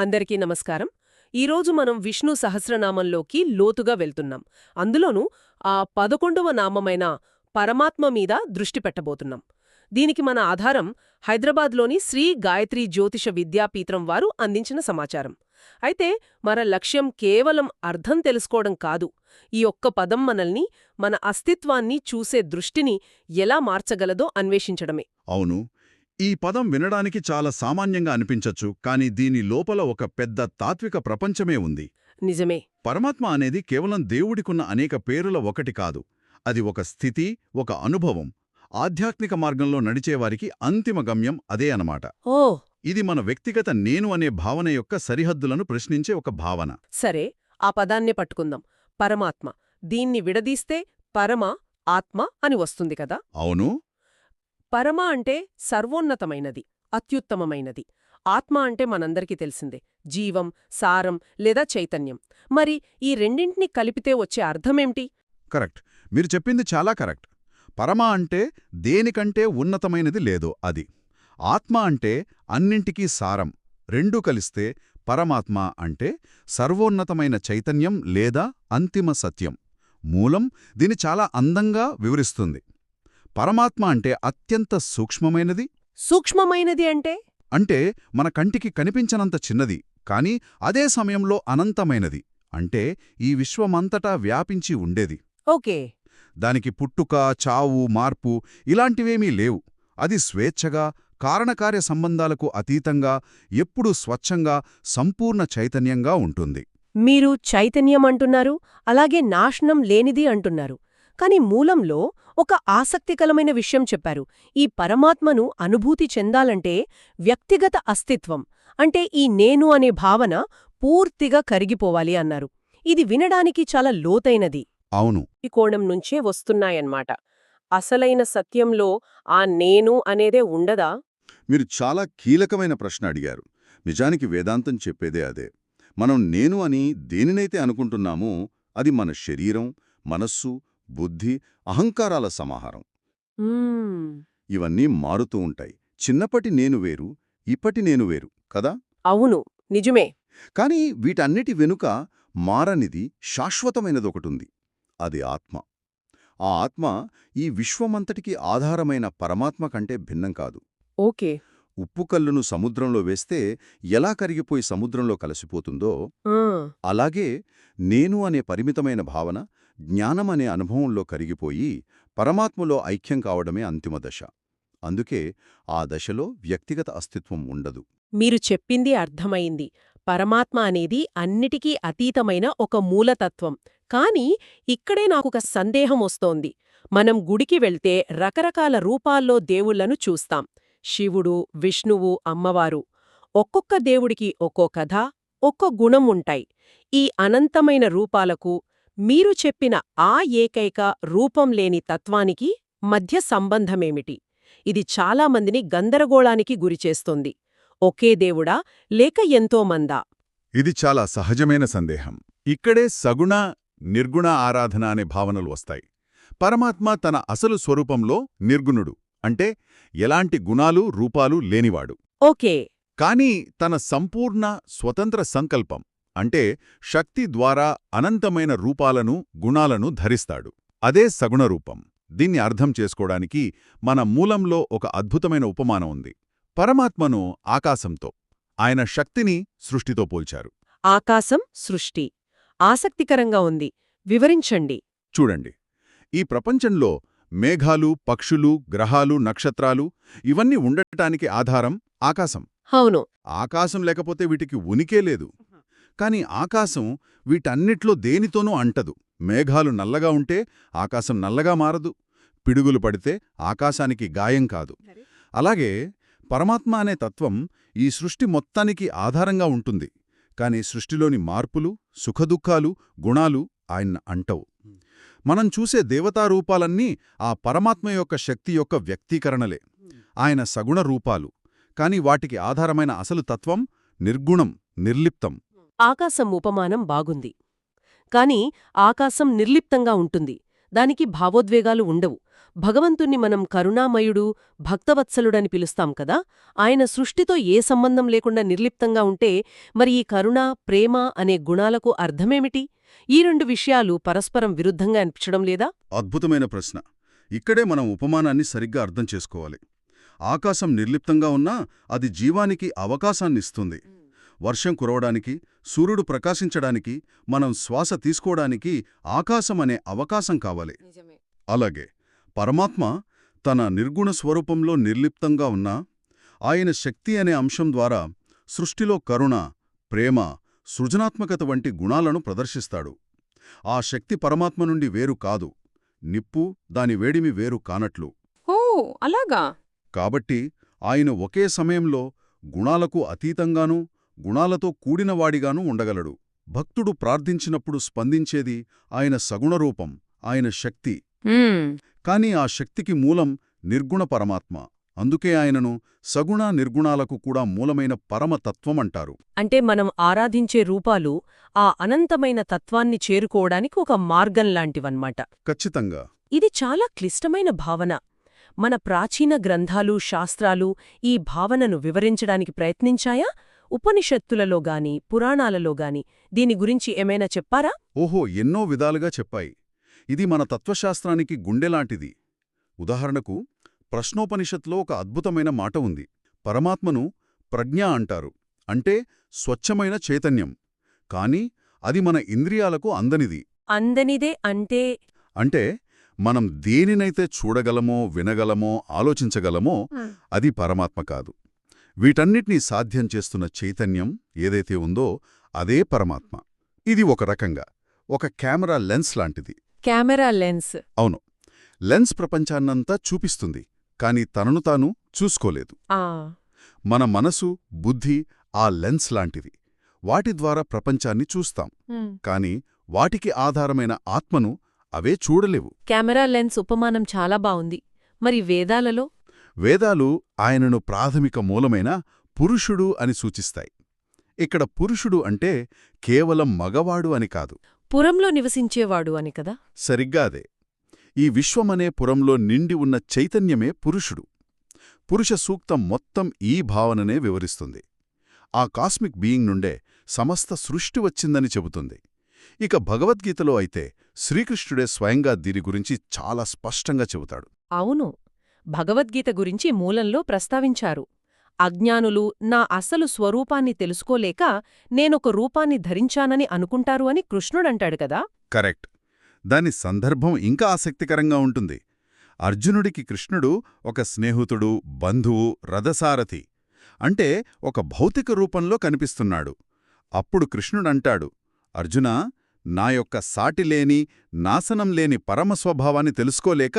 అందరికీ నమస్కారం. ఈరోజు మనం విష్ణు సహస్రనామంలోకి లోతుగా వెళ్తున్నాం. అందులోనూ ఆ పదకొండవ నామమైన పరమాత్మ మీద దృష్టి పెట్టబోతున్నాం. దీనికి మన ఆధారం హైదరాబాద్లోని శ్రీ గాయత్రి జ్యోతిష విద్యాపీఠం వారు అందించిన సమాచారం. అయితే మన లక్ష్యం కేవలం అర్థం తెలుసుకోవడం కాదు. ఈ ఒక్క పదం మనల్ని మన అస్తిత్వాన్ని చూసే దృష్టిని ఎలా మార్చగలదో అన్వేషించడమే. అవును. ఈ పదం వినడానికి చాలా సామాన్యంగా అనిపించచ్చు కానీ దీని లోపల ఒక పెద్ద తాత్విక ప్రపంచమే ఉంది. నిజమే. పరమాత్మ అనేది కేవలం దేవుడికున్న అనేక పేరుల ఒకటి కాదు. అది ఒక స్థితి ఒక అనుభవం. ఆధ్యాత్మిక మార్గంలో నడిచేవారికి అంతిమ గమ్యం అదే అనమాట ఓ! ఇది మన వ్యక్తిగత నేను అనే భావన యొక్క సరిహద్దులను ప్రశ్నించే ఒక భావన. సరే ఆ పదాన్నే పట్టుకుందాం. పరమాత్మ. దీన్ని విడదీస్తే పరమ ఆత్మ అని వస్తుంది కదా? అవును. పరమ అంటే సర్వోన్నతమైనది అత్యుత్తమమైనది. ఆత్మ అంటే మనందరికీ తెలిసిందే జీవం సారం లేదా చైతన్యం. మరి ఈ రెండింటినీ కలిపితే వచ్చే అర్థమేమిటి? కరెక్ట్. మీరు చెప్పింది చాలా కరెక్ట్. పరమ అంటే దేనికంటే ఉన్నతమైనది లేదో అది. ఆత్మ అంటే అన్నింటికీ సారం రెండూ కలిస్తే పరమాత్మ అంటే సర్వోన్నతమైన చైతన్యం లేదా అంతిమ సత్యం. మూలం దీని చాలా అందంగా వివరిస్తుంది. పరమాత్మ అంటే అత్యంత సూక్ష్మమైనది? సూక్ష్మమైనది అంటే? అంటే మన కంటికి కనిపించనంత చిన్నది కాని అదే సమయంలో అనంతమైనది అంటే ఈ విశ్వమంతటా వ్యాపించి ఉండేది. ఓకే. దానికి పుట్టుక చావు మార్పు ఇలాంటివేమీ లేవు. అది స్వేచ్ఛగా కారణకార్య సంబంధాలకు అతీతంగా ఎప్పుడూ స్వచ్ఛంగా సంపూర్ణ చైతన్యంగా ఉంటుంది. మీరు చైతన్యం అంటున్నారు అలాగే నాశనం లేనిది అంటున్నారు. కాని మూలంలో ఒక ఆసక్తికరమైన విషయం చెప్పారు. ఈ పరమాత్మను అనుభూతి చెందాలంటే వ్యక్తిగత అస్తిత్వం అంటే ఈ నేను అనే భావన పూర్తిగా కరిగిపోవాలి అన్నారు. ఇది వినడానికి చాలా లోతైనది. అవును. ఈ కోణం నుంచే వస్తున్నాయన్నమాట. అసలైన సత్యంలో ఆ నేను అనేదే ఉండదా? మీరు చాలా కీలకమైన ప్రశ్న అడిగారు. నిజానికి వేదాంతం చెప్పేదే అదే. మనం నేను అని దేనినైతే అనుకుంటున్నామో అది మన శరీరం మనస్సు బుద్ధి అహంకారాల సమాహారం. ఇవన్నీ మారుతూ ఉంటాయి. చిన్నప్పటి నేను వేరు ఇప్పటి నేను వేరు కదా? అవును. నిజమే. కానీ వీటన్నిటి వెనుక మారనిది శాశ్వతమైనదొకటుంది. అది ఆత్మ. ఆ ఆత్మ ఈ విశ్వమంతటికి ఆధారమైన పరమాత్మ కంటే భిన్నం కాదు. ఓకే. ఉప్పు కల్లును సముద్రంలో వేస్తే ఎలా కరిగిపోయి సముద్రంలో కలిసిపోతుందో అలాగే నేను అనే పరిమితమైన భావన జ్ఞానమనే అనుభవంలో కరిగిపోయి పరమాత్మలో ఐక్యం కావడమే అంతిమ దశ. అందుకే ఆ దశలో వ్యక్తిగత అస్తిత్వం ఉండదు. మీరు చెప్పింది అర్థమైంది. పరమాత్మ అనేది అన్నిటికీ అతీతమైన ఒక మూలతత్వం. కాని ఇక్కడే నాకొక సందేహం వస్తోంది. మనం గుడికి వెళ్తే రకరకాల రూపాల్లో దేవుళ్ళను చూస్తాం. శివుడు విష్ణువు అమ్మవారు. ఒక్కొక్క దేవుడికి ఒక్కో కథ ఒక్కో గుణం ఉంటాయి. ఈ అనంతమైన రూపాలకు మీరు చెప్పిన ఆ ఏకైక రూపం లేని తత్వానికి మధ్య సంబంధమేమిటి? ఇది చాలామందిని గందరగోళానికి గురిచేస్తోంది ఒకే దేవుడా? లేక ఎంతోమందా ఇది చాలా సహజమైన సందేహం. ఇక్కడే సగుణ నిర్గుణ ఆరాధన అనే భావనలు వస్తాయి. పరమాత్మ తన అసలు స్వరూపంలో నిర్గుణుడు. అంటే ఎలాంటి గుణాలు రూపాలు లేనివాడు. ఓకే. కాని తన సంపూర్ణ స్వతంత్ర సంకల్పం అంటే శక్తి ద్వారా అనంతమైన రూపాలను గుణాలను ధరిస్తాడు. అదే సగుణ రూపం. దీన్ని అర్థం చేసుకోవడానికి మన మూలంలో ఒక అద్భుతమైన ఉపమానం ఉంది. పరమాత్మను ఆకాశంతో ఆయన శక్తిని సృష్టితో పోల్చారు. ఆకాశం సృష్టి. ఆసక్తికరంగా ఉంది. వివరించండి. చూడండి. ఈ ప్రపంచంలో మేఘాలు పక్షులు గ్రహాలు నక్షత్రాలు ఇవన్నీ ఉండటానికి ఆధారం ఆకాశం. అవును. ఆకాశం లేకపోతే వీటికి ఉనికే లేదు. కాని ఆకాశం వీటన్నిట్లో దేనితోనూ అంటదు. మేఘాలు నల్లగా ఉంటే ఆకాశం నల్లగా మారదు. పిడుగులు పడితే ఆకాశానికి గాయం కాదు. అలాగే పరమాత్మ అనే తత్వం ఈ సృష్టి మొత్తానికి ఆధారంగా ఉంటుంది. కాని సృష్టిలోని మార్పులు సుఖదుఖాలు గుణాలు ఆయన అంటవు. మనం చూసే దేవతారూపాలన్నీ ఆ పరమాత్మ యొక్క శక్తి యొక్క వ్యక్తీకరణలే. ఆయన సగుణ రూపాలు. కాని వాటికి ఆధారమైన అసలు తత్వం నిర్గుణం నిర్లిప్తం. ఆకాశం ఉపమానం బాగుంది. కాని ఆకాశం నిర్లిప్తంగా ఉంటుంది. దానికి భావోద్వేగాలు ఉండవు. భగవంతుణ్ణి మనం కరుణామయుడు భక్తవత్సలుడని పిలుస్తాం కదా? ఆయన సృష్టితో ఏ సంబంధం లేకుండా నిర్లిప్తంగా ఉంటే మరి ఈ కరుణ ప్రేమ అనే గుణాలకు అర్థమేమిటి? ఈ రెండు విషయాలు పరస్పరం విరుద్ధంగా అనిపించడం లేదా? అద్భుతమైన ప్రశ్న. ఇక్కడే మనం ఉపమానాన్ని సరిగ్గా అర్థం చేసుకోవాలి. ఆకాశం నిర్లిప్తంగా ఉన్నా అది జీవానికి అవకాశాన్నిస్తుంది వర్షం కురవడానికి సూర్యుడు ప్రకాశించడానికి మనం శ్వాస తీసుకోవడానికి ఆకాశం అనే అవకాశం కావాలి. అలాగే పరమాత్మ తన నిర్గుణ స్వరూపంలో నిర్లిప్తంగా ఉన్నా ఆయన శక్తి అనే అంశం ద్వారా సృష్టిలో కరుణ ప్రేమ సృజనాత్మకత వంటి గుణాలను ప్రదర్శిస్తాడు. ఆ శక్తి పరమాత్మ నుండి వేరు కాదు నిప్పు దాని వేడిమి వేరు కానట్లు. ఓ అలాగా? కాబట్టి ఆయన ఒకే సమయంలో గుణాలకు అతీతంగానూ గుణాలతో కూడినవాడిగానూ ఉండగలడు. భక్తుడు ప్రార్థించినప్పుడు స్పందించేది ఆయన సగుణరూపం ఆయన శక్తి. కాని ఆ శక్తికి మూలం నిర్గుణ పరమాత్మ. అందుకే ఆయనను సగుణ నిర్గుణాలకు కూడా మూలమైన పరమతత్వమంటారు. అంటే మనం ఆరాధించే రూపాలు ఆ అనంతమైన తత్వాన్ని చేరుకోవడానికి ఒక మార్గం లాంటివన్నమాట. ఖచ్చితంగా. ఇది చాలా క్లిష్టమైన భావన. మన ప్రాచీన గ్రంథాలు శాస్త్రాలు ఈ భావనను వివరించడానికి ప్రయత్నించాయా? ఉపనిషత్తులలో గాని పురాణాలలో గాని దీని గురించి ఏమైనా చెప్పారా? ఓహో ఎన్నో విధాలుగా చెప్పాయి. ఇది మన తత్వశాస్త్రానికి గుండెలాంటిది. ఉదాహరణకు ప్రశ్నోపనిషత్లో ఒక అద్భుతమైన మాట ఉంది. పరమాత్మను ప్రజ్ఞ అంటారు. అంటే స్వచ్ఛమైన చైతన్యం. కాని అది మన ఇంద్రియాలకు అందనిది. అందనిదే అంటే? అంటే మనం దేనినైతే చూడగలమో వినగలమో ఆలోచించగలమో అది పరమాత్మ కాదు. వీటన్నిటినీ సాధ్యం చేస్తున్న చైతన్యం ఏదైతే ఉందో అదే పరమాత్మ. ఇది ఒక రకంగా ఒక కెమెరా లెన్స్ లాంటిది. Camera lens. అవును. లెన్స్ ప్రపంచాన్నంతా చూపిస్తుంది కాని తనను తాను చూసుకోలేదు. మన మనసు బుద్ధి ఆ లెన్స్ లాంటివి వాటి ద్వారా ప్రపంచాన్ని చూస్తాం. కాని వాటికి ఆధారమైన ఆత్మను అవే చూడలేవు. కెమెరా లెన్స్ ఉపమానం చాలా బావుంది. మరి వేదాలలో? వేదాలు ఆయనను ప్రాథమిక మూలమైన పురుషుడు అని సూచిస్తాయి. ఇక్కడ పురుషుడు అంటే కేవలం మగవాడు అని కాదు. పురంలో నివసించేవాడు అని కదా? సరిగ్గా అదే. ఈ విశ్వమనే పురంలో నిండి ఉన్న చైతన్యమే పురుషుడు. పురుష సూక్తం మొత్తం ఈ భావననే వివరిస్తుంది. ఆ కాస్మిక్ బీయింగ్ నుండే సమస్త సృష్టి వచ్చిందని చెబుతుంది. ఇక భగవద్గీతలో అయితే శ్రీకృష్ణుడే స్వయంగా దీని గురించి చాలా స్పష్టంగా చెబుతాడు. అవును. భగవద్గీత గురించి మూలంలో ప్రస్తావించారు. అజ్ఞానులు నా అసలు స్వరూపాన్ని తెలుసుకోలేక నేనొక రూపాన్ని ధరించానని అనుకుంటారు అని కృష్ణుడంటాడు కదా? కరెక్ట్. దాని సందర్భం ఇంకా ఆసక్తికరంగా ఉంటుంది. అర్జునుడికి కృష్ణుడు ఒక స్నేహితుడు బంధువు రథసారథి అంటే ఒక భౌతిక రూపంలో కనిపిస్తున్నాడు. అప్పుడు కృష్ణుడంటాడు అర్జునా నా యొక్క సాటిలేని నాశనం లేని పరమస్వభావాన్ని తెలుసుకోలేక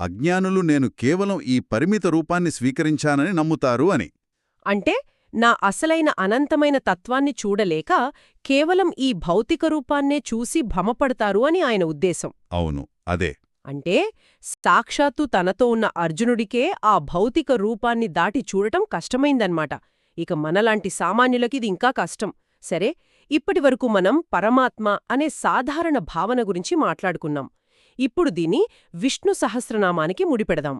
అజ్ఞానులు నేను కేవలం ఈ పరిమిత రూపాన్ని స్వీకరించానని నమ్ముతారు అని. అంటే నా అసలైన అనంతమైన తత్వాన్ని చూడలేక కేవలం ఈ భౌతిక రూపాన్నే చూసి భ్రమపడతారు అని ఆయన ఉద్దేశం. అవును అదే. అంటే సాక్షాత్తు తనతో ఉన్న అర్జునుడికే ఆ భౌతిక రూపాన్ని దాటి చూడటం కష్టమైందన్నమాట. ఇక మనలాంటి సామాన్యులకిది ఇంకా కష్టం. సరే ఇప్పటివరకు మనం పరమాత్మ అనే సాధారణ భావన గురించి మాట్లాడుకున్నాం. ఇప్పుడు దీన్ని విష్ణు సహస్రనామానికి ముడిపెడదాం.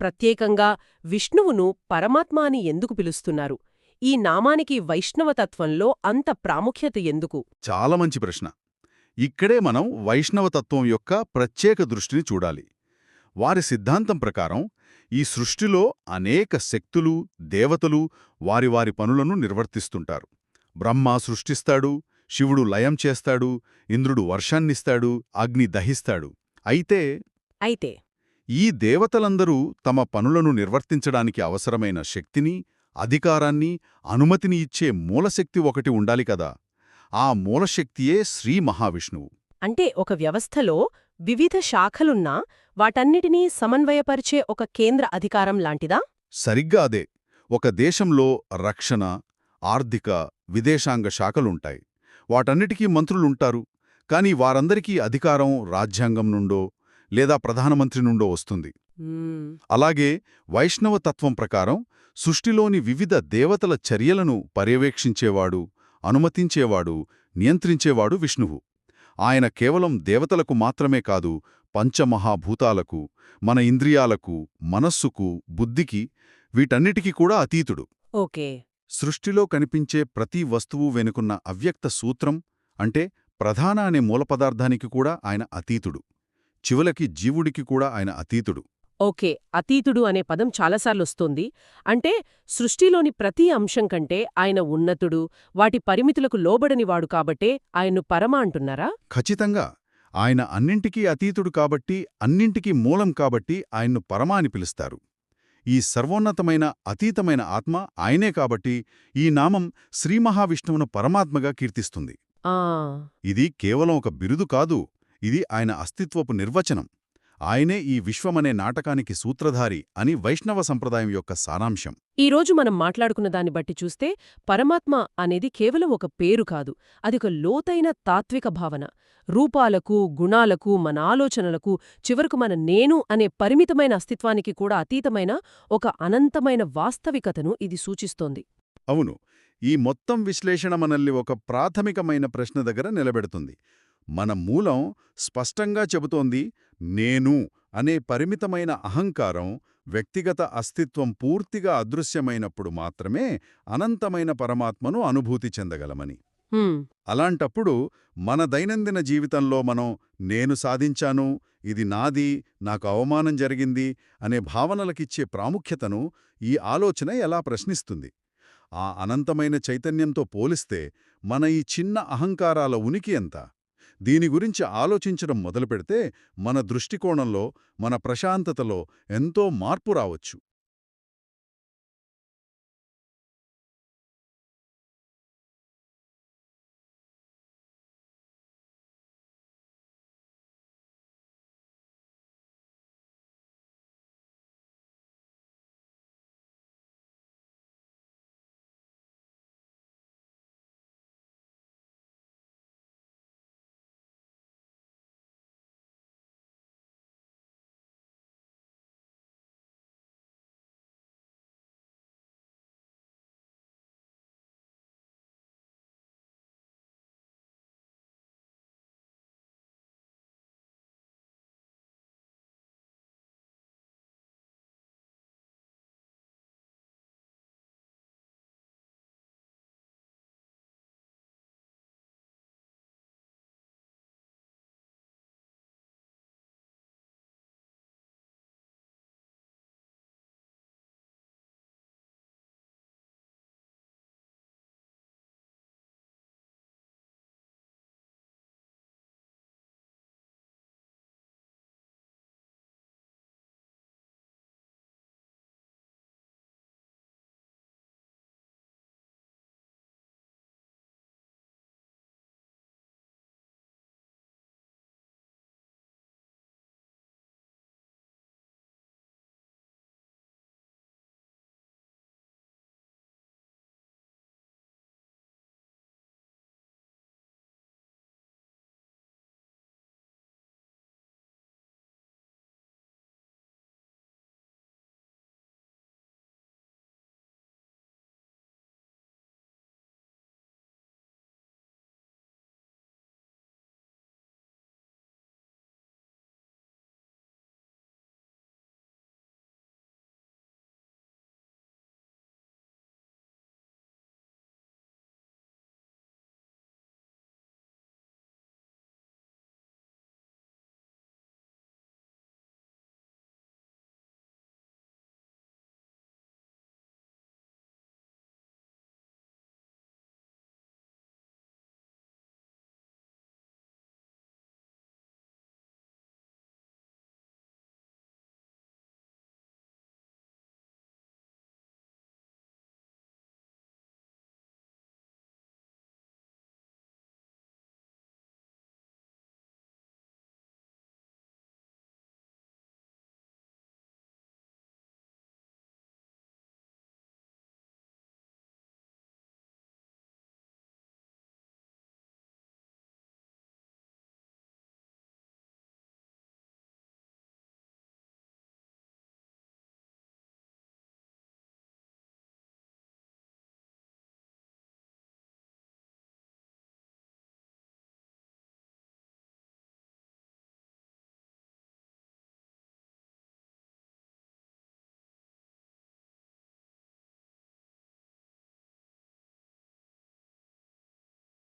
ప్రత్యేకంగా విష్ణువును పరమాత్మ అని ఎందుకు పిలుస్తున్నారు? ఈ నామానికి వైష్ణవతత్వంలో అంత ప్రాముఖ్యత ఎందుకు? చాలా మంచి ప్రశ్న. ఇక్కడే మనం వైష్ణవతత్వం యొక్క ప్రత్యేక దృష్టిని చూడాలి. వారి సిద్ధాంతం ప్రకారం ఈ సృష్టిలో అనేక శక్తులు దేవతలు వారి వారి పనులను నిర్వర్తిస్తుంటారు. బ్రహ్మ సృష్టిస్తాడు శివుడు లయం చేస్తాడు ఇంద్రుడు వర్షాన్నిస్తాడు అగ్ని దహిస్తాడు. అయితే అయితే ఈ దేవతలందరూ తమ పనులను నిర్వర్తించడానికి అవసరమైన శక్తిని అధికారాన్ని అనుమతిని ఇచ్చే మూలశక్తి ఒకటి ఉండాలి కదా. ఆ మూలశక్తియే శ్రీ మహావిష్ణువు. అంటే ఒక వ్యవస్థలో వివిధ శాఖలున్నా వాటన్నిటినీ సమన్వయపరిచే ఒక కేంద్ర అధికారం లాంటిదా? సరిగ్గా అదే. ఒక దేశంలో రక్షణ ఆర్థిక విదేశాంగ శాఖలుంటాయి. వాటన్నిటికీ మంత్రులుంటారు. కాని వారందరికీ అధికారం రాజ్యాంగం నుండో లేదా ప్రధానమంత్రి నుండో వస్తుంది. అలాగే వైష్ణవ తత్వం ప్రకారం సృష్టిలోని వివిధ దేవతల చర్యలను పర్యవేక్షించేవాడు అనుమతించేవాడు నియంత్రించేవాడు విష్ణువు. ఆయన కేవలం దేవతలకు మాత్రమే కాదు పంచమహాభూతాలకు మన ఇంద్రియాలకు మనస్సుకు బుద్ధికి వీటన్నిటికీ కూడా అతీతుడు. ఓకే. సృష్టిలో కనిపించే ప్రతి వస్తువు వెనుకున్న అవ్యక్త సూత్రం అంటే ప్రధాన అనే మూలపదార్థానికి కూడా ఆయన అతీతుడు. చివలకి జీవుడికి కూడా ఆయన అతీతుడు. ఓకే అతీతుడు అనే పదం చాలాసార్లొస్తోంది. అంటే సృష్టిలోని ప్రతి అంశం కంటే ఆయన ఉన్నతుడు వాటి పరిమితులకు లోబడనివాడు కాబట్టే ఆయన్ను పరమ అంటున్నారా? ఖచ్చితంగా. ఆయన అన్నింటికీ అతీతుడు కాబట్టి అన్నింటికీ మూలం కాబట్టి ఆయన్ను పరమా అని పిలుస్తారు. ఈ సర్వోన్నతమైన అతీతమైన ఆత్మ ఆయనే కాబట్టి ఈ నామం శ్రీమహావిష్ణువును పరమాత్మగా కీర్తిస్తుంది. ఇది కేవలం ఒక బిరుదు కాదు ఇది ఆయన అస్తిత్వపు నిర్వచనం. ఆయనే ఈ విశ్వమనే నాటకానికి సూత్రధారి అని వైష్ణవ సంప్రదాయం యొక్క సారాంశం. ఈరోజు మనం మాట్లాడుకున్న దాన్ని బట్టి చూస్తే పరమాత్మ అనేది కేవలం ఒక పేరు కాదు అది ఒక లోతైన తాత్విక భావన. రూపాలకు గుణాలకు మన ఆలోచనలకు చివరకు మన నేను అనే పరిమితమైన అస్తిత్వానికి కూడా అతీతమైన ఒక అనంతమైన వాస్తవికతను ఇది సూచిస్తోంది. అవును ఈ మొత్తం విశ్లేషణ మనల్ని ఒక ప్రాథమికమైన ప్రశ్న దగ్గర నిలబెడుతుంది. మన మూలం స్పష్టంగా చెబుతోంది నేను అనే పరిమితమైన అహంకారం వ్యక్తిగత అస్తిత్వం పూర్తిగా అదృశ్యమైనప్పుడు మాత్రమే అనంతమైన పరమాత్మను అనుభూతి చెందగలమని. అలాంటప్పుడు మన దైనందిన జీవితంలో మనం నేను సాధించాను ఇది నాది నాకు అవమానం జరిగింది అనే భావనలకిచ్చే ప్రాముఖ్యతను ఈ ఆలోచన ఎలా ప్రశ్నిస్తుంది? ఆ అనంతమైన చైతన్యంతో పోలిస్తే మన ఈ చిన్న అహంకారాల ఉనికి ఎంత? దీని గురించి ఆలోచించడం మొదలుపెడితే మన దృష్టికోణంలో మన ప్రశాంతతలో ఎంతో మార్పు రావచ్చు.